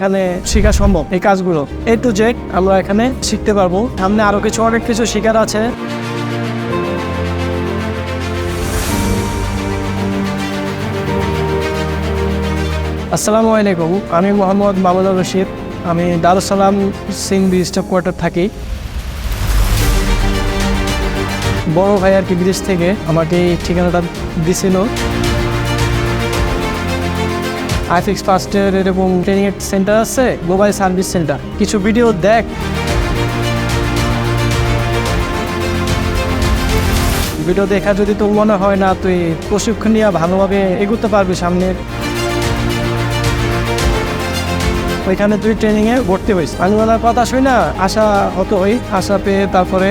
এখানে শেখা সম্ভব, এই কাজগুলো। এ টু জেড আমরা এখানে শিখতে পারব। সামনে আরও কিছু, অনেক কিছু শেখার আছে। আসসালামু আলাইকুম, আমি মোহাম্মদ মামুনুর রশিদ। আমি দারুসালাম সিং স্টাফ কোয়ার্টার থাকি। বড় ভাই আর কি বিদেশ থেকে, আমাকে এই ঠিকানাটা দিছিল। আইফিক্স ফার্স্টের এরকম ট্রেনিং সেন্টার আছে মোবাইল সার্ভিস সেন্টার কিছু ভিডিও দেখ। ভিডিও দেখা যদি তোর মনে হয় না, তুই প্রশিক্ষণ নিয়ে ভালোভাবে এগোতে পারবি সামনে। ওইখানে তুই ট্রেনিংয়ে ভর্তি হইস। ওনার কথা শুই না আশা হতো হই, আশা পেয়ে তারপরে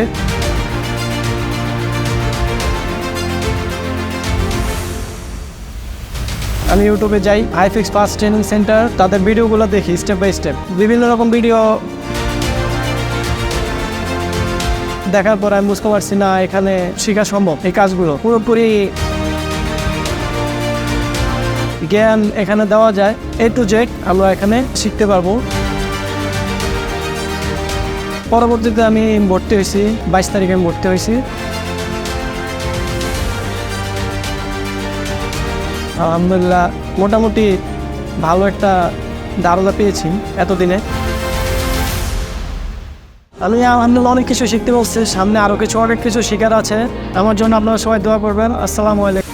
আমি ইউটিউবে যাই আইফিক্স পাস ট্রেনিং সেন্টার তাদের ভিডিওগুলো দেখি স্টেপ বাই স্টেপ বিভিন্ন রকম ভিডিও দেখার পর আমি বুঝতে পারছি, না, এখানে শেখা সম্ভব, এই কাজগুলো। পুরোপুরি জ্ঞান এখানে দেওয়া যায়। এ টু জেড আমরা এখানে শিখতে পারব। পরবর্তীতে আমি ভর্তি হয়েছি, বাইশ তারিখে আমি ভর্তি হয়েছি। আলহামদুলিল্লাহ, মোটামুটি ভালো একটা ধারণা পেয়েছি এতদিনে। আমি আলহামদুলিল্লাহ অনেক কিছু শিখতে পারছি সামনে আরও কিছু, অনেক কিছু শেখার আছে। আমার জন্য আপনারা সবাই দোয়া করবেন। আসসালামু আলাইকুম।